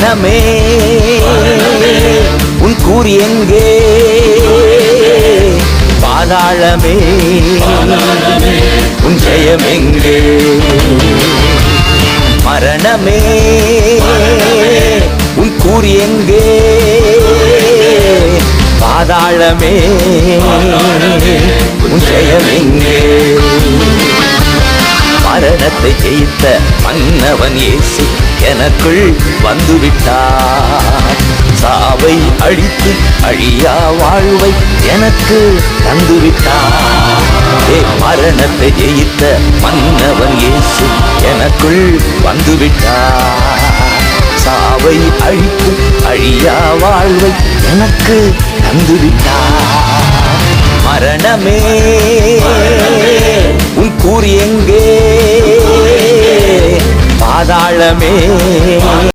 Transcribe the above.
மரணமே உன் கூறி எங்கே? பாதாளமே. உன் ஜெயம் எங்கே? மரணமே. உன் கூறி எங்கே? பாதாளமே. உன் ஜெயம் எங்கே? மரணத்தை ஜெயித்த மன்னவன் இயேசு எனக்குள் வந்துவிட்டார். சாவை அழித்து அழியா வாழ்வை எனக்கு தந்துவிட்டார். ஏ மரணத்தை ஜெயித்த மன்னவன் இயேசு எனக்குள் வந்துவிட்டார். சாவை அழித்து அழியா வாழ்வை எனக்கு தந்துவிட்டார். மரணமே உன் கூறி எங்கே? ஆழமே.